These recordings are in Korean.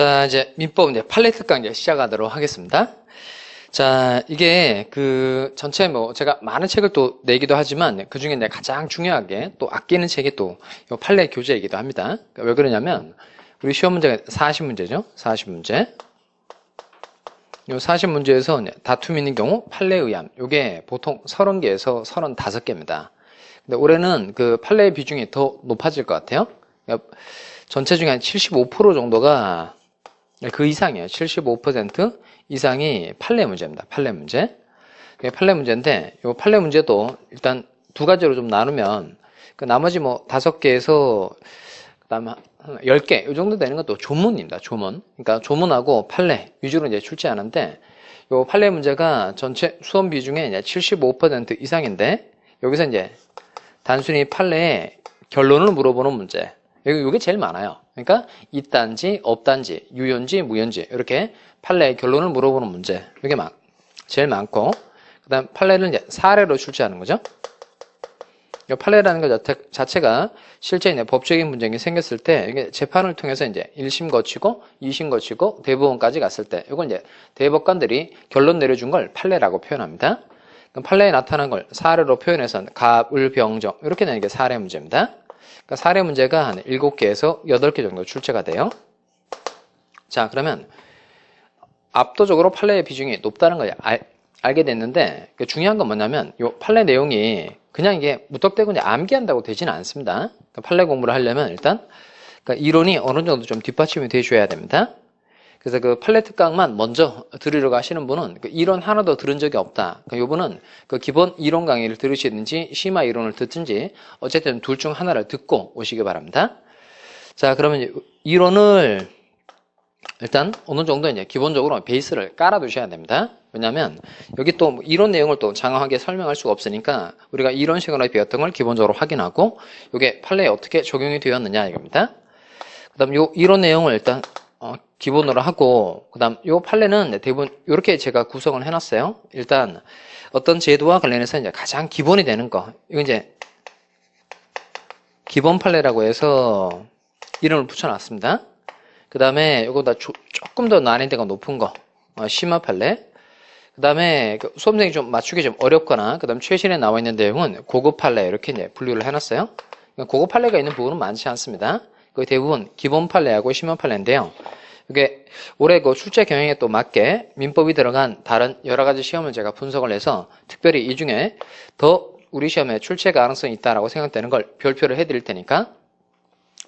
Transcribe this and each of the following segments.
자, 이제 민법 이제 판례 특강 이제 시작하도록 하겠습니다. 자, 이게 그 전체 뭐 제가 많은 책을 또 내기도 하지만 그 중에 내가 가장 중요하게 또 아끼는 책이 또이 판례 교재이기도 합니다. 그러니까 왜 그러냐면 우리 시험 문제가 40문제죠. 40문제. 요 40문제에서 다툼 있는 경우 판례 의함. 요게 보통 30개에서 35개입니다. 근데 올해는 그 판례의 비중이 더 높아질 것 같아요. 그러니까 전체 중에 한 75% 정도가 그 이상이에요. 75% 이상이 판례 문제입니다. 판례 문제. 판례 문제인데, 이 판례 문제도 일단 두 가지로 좀 나누면, 그 나머지 뭐 다섯 개에서, 그 다음에 열 개, 이 정도 되는 것도 조문입니다. 조문. 그러니까 조문하고 판례 위주로 이제 출제하는데, 이 판례 문제가 전체 수험 비중의 이제 75% 이상인데, 여기서 이제 단순히 판례의 결론을 물어보는 문제. 이게 제일 많아요. 그러니까 있단지, 없단지, 유연지, 무연지 이렇게 판례의 결론을 물어보는 문제. 이게 막 제일 많고 그다음 이제 사례로 출제하는 거죠. 이 판례라는 것 자체- 자체가 실제 이제 법적인 문제가 생겼을 때 이게 재판을 통해서 이제 1심 거치고 2심 거치고 대법원까지 갔을 때 이건 이제 대법관들이 결론 내려준 걸 판례라고 표현합니다. 판례에 나타난 걸 사례로 표현해서 갑을병정 이렇게 되는 게 사례 문제입니다. 그러니까 사례 문제가 한 7개에서 8개 정도 출제가 돼요. 자, 그러면 압도적으로 판례의 비중이 높다는 걸 알, 알게 됐는데 그 중요한 건 뭐냐면 이 판례 내용이 그냥 이게 무턱대고 암기한다고 되지는 않습니다. 그러니까 판례 공부를 하려면 일단 그러니까 이론이 어느 정도 좀 뒷받침이 되셔야 됩니다. 그래서 그 판례 특강만 먼저 들으려고 하시는 분은 그 이론 하나도 들은 적이 없다. 그 요분은 그 기본 이론 강의를 들으시든지 심화 이론을 듣든지 어쨌든 둘 중 하나를 듣고 오시기 바랍니다. 자, 그러면 이론을 일단 어느 정도 이제 기본적으로 베이스를 깔아 두셔야 됩니다. 왜냐하면 여기 또뭐 이론 내용을 또 장황하게 설명할 수가 없으니까 우리가 이런 식으로 배웠던 걸 기본적으로 확인하고 이게 판례에 어떻게 적용이 되었느냐 이겁니다. 그 다음 요 이론 내용을 일단 어, 기본으로 하고 그 다음 요 판례는 대부분 이렇게 제가 구성을 해놨어요. 일단 어떤 제도와 관련해서 이제 가장 기본이 되는 거 이거 이제 기본 판례라고 해서 이름을 붙여놨습니다. 그 다음에 이거보다 조- 조금 더 난이도가 높은 거 어, 심화 판례. 그 다음에 수험생이 좀 맞추기 좀 어렵거나 그 다음 최신에 나와 있는 내용은 고급 판례 이렇게 이제 분류를 해놨어요. 고급 판례가 있는 부분은 많지 않습니다. 거의 대부분 기본 판례하고 심화 판례인데요. 이게 올해 그 출제 경향에 또 맞게 민법이 들어간 다른 여러 가지 시험을 제가 분석을 해서 특별히 이 중에 더 우리 시험에 출제 가능성이 있다라고 생각되는 걸 별표를 해드릴 테니까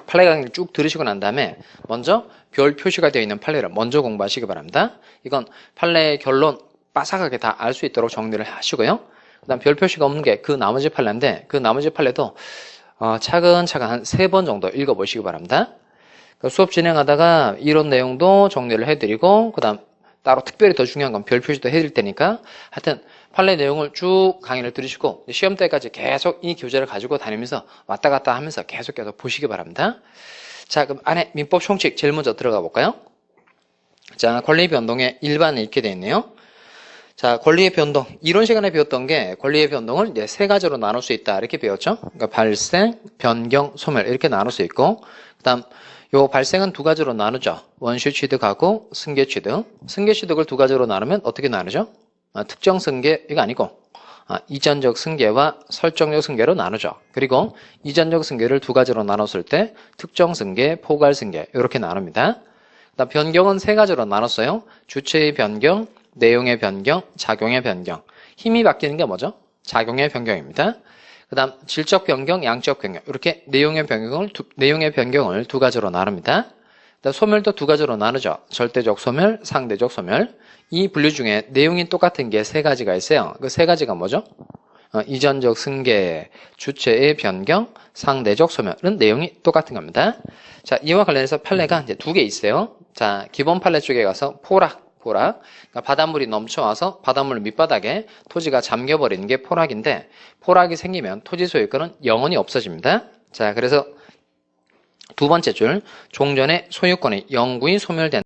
판례 강의를 쭉 들으시고 난 다음에 먼저 별 표시가 되어 있는 판례를 먼저 공부하시기 바랍니다. 이건 판례의 결론 빠삭하게 다 알 수 있도록 정리를 하시고요. 그 다음 별 표시가 없는 게 그 나머지 판례인데 그 나머지 판례도 어, 차근차근 한 세 번 정도 읽어보시기 바랍니다. 그 수업 진행하다가 이런 내용도 정리를 해드리고 그 다음 따로 특별히 더 중요한 건 별 표시도 해드릴 테니까 하여튼 판례 내용을 쭉 강의를 들으시고 시험 때까지 계속 이 교재를 가지고 다니면서 왔다 갔다 하면서 계속 계속 보시기 바랍니다. 자 그럼 안에 민법 총칙 제일 먼저 들어가 볼까요? 자 권리 변동의 일반에 있게 되어 있네요. 자, 권리의 변동. 이론 시간에 배웠던 게 권리의 변동을 이제 세 가지로 나눌 수 있다. 이렇게 배웠죠? 그러니까 발생, 변경, 소멸. 이렇게 나눌 수 있고, 그 다음, 요 발생은 두 가지로 나누죠. 원시 취득하고 승계 취득. 승계 취득을 두 가지로 나누면 어떻게 나누죠? 아, 특정 승계, 이거 아니고, 아, 이전적 승계와 설정적 승계로 나누죠. 그리고 이전적 승계를 두 가지로 나눴을 때 특정 승계, 포괄 승계, 이렇게 나눕니다. 그다음 변경은 세 가지로 나눴어요. 주체의 변경, 내용의 변경, 작용의 변경. 힘이 바뀌는 게 뭐죠? 작용의 변경입니다. 그 다음 질적 변경, 양적 변경. 이렇게 내용의 변경을 두, 내용의 변경을 두 가지로 나눕니다. 그다음 소멸도 두 가지로 나누죠. 절대적 소멸, 상대적 소멸. 이 분류 중에 내용이 똑같은 게 세 가지가 있어요. 그 세 가지가 뭐죠? 어, 이전적 승계, 주체의 변경, 상대적 소멸은 내용이 똑같은 겁니다. 자, 이와 관련해서 판례가 이제 두 개 있어요. 자, 기본 판례 쪽에 가서 포락, 포락. 그러니까 바닷물이 넘쳐와서 바닷물 밑바닥에 토지가 잠겨버리는 게 포락인데, 포락이 생기면 토지 소유권은 영원히 없어집니다. 자, 그래서 두 번째 줄, 종전의 소유권이 영구히 소멸된